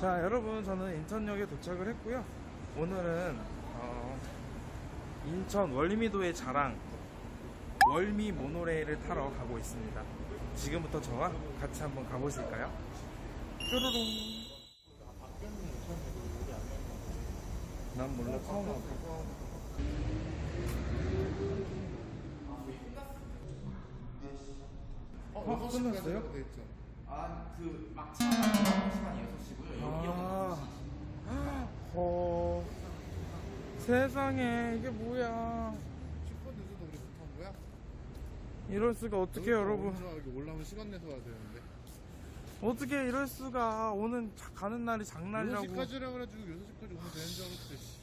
자 여러분 저는 인천역에 도착을 했고요. 오늘은 어, 인천 월미도의 자랑 월미 모노레일을 타러 가고 있습니다. 지금부터 저와 같이 한번 가보실까요? 뾰로롱. 난 몰라. 처음 와봐 어, 끝났어요? 아, 그 막차 시간이 6시고요. 아, 어, 세상에 이게 뭐야? 10분 늦어도 우리 못한 거야? 이럴 수가 어떻게 여러분? 여기 올라오면 시간 내서 와야 되는데 어떻게 이럴 수가? 오는 자- 가는 날이 장날이라고. 6시까지라 그래가지고 6시까지 오면 되는 줄 알았지 씨.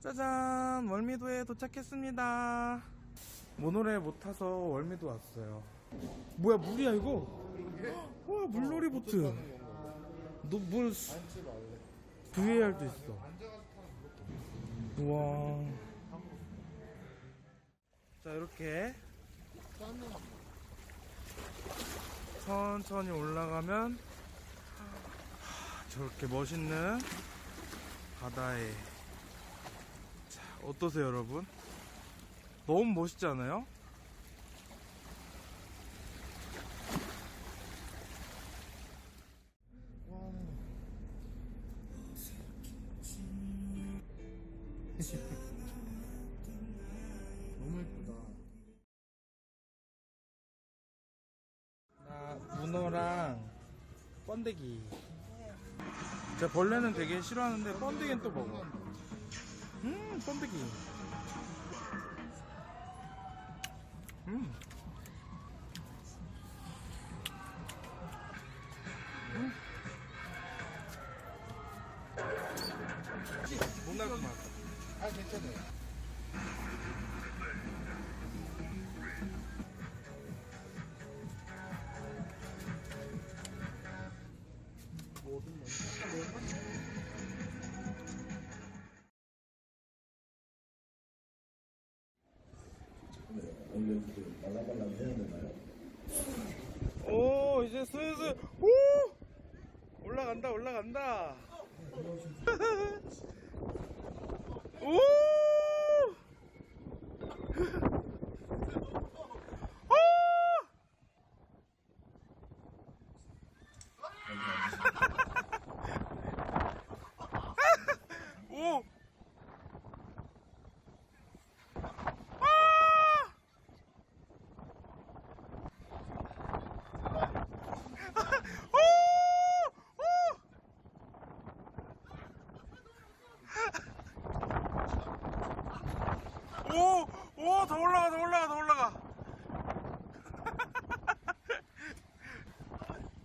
짜잔, 월미도에 도착했습니다. 모노레일 못 타서 월미도 왔어요. 뭐야 물이야 이거? 와 물놀이 보트. 건가? 너물 앉지 말래 VAR도 있어. 우와. 자 이렇게 천천히 올라가면 하, 저렇게 멋있는 바다에 자 어떠세요 여러분? 너무 멋있지 않아요? 와 너무 예쁘다. 나 문어랑 번데기. 제가 벌레는 되게 싫어하는데 번데기는 또 먹어. 음 번데기 못 나갈 것 같아. 아 괜찮아요. 오 이제 슬슬 오! 올라간다 올라간다 오 아! 오! 아! 오! 오! 오! 오! 더 올라가, 더 올라가, 더 올라가.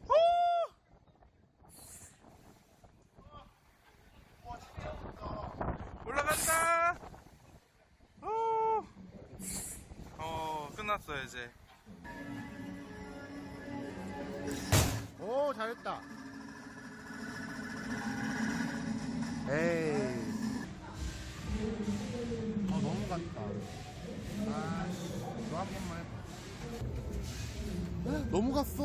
오! 올라간다. 오! 어, 끝났어요, 이제. 오 잘했다 너무 갔어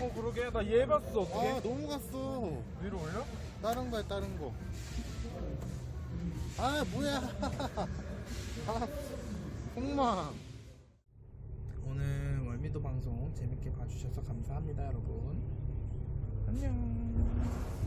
어, 그러게. 나 얘 봤어, 어떻게? 아 너무 갔어 위로 올려? 다른 거야 다른 거. 아 뭐야? 아 폭망. 오늘 월미도 방송 재밌게 봐주셔서 감사합니다, 여러분. 안녕.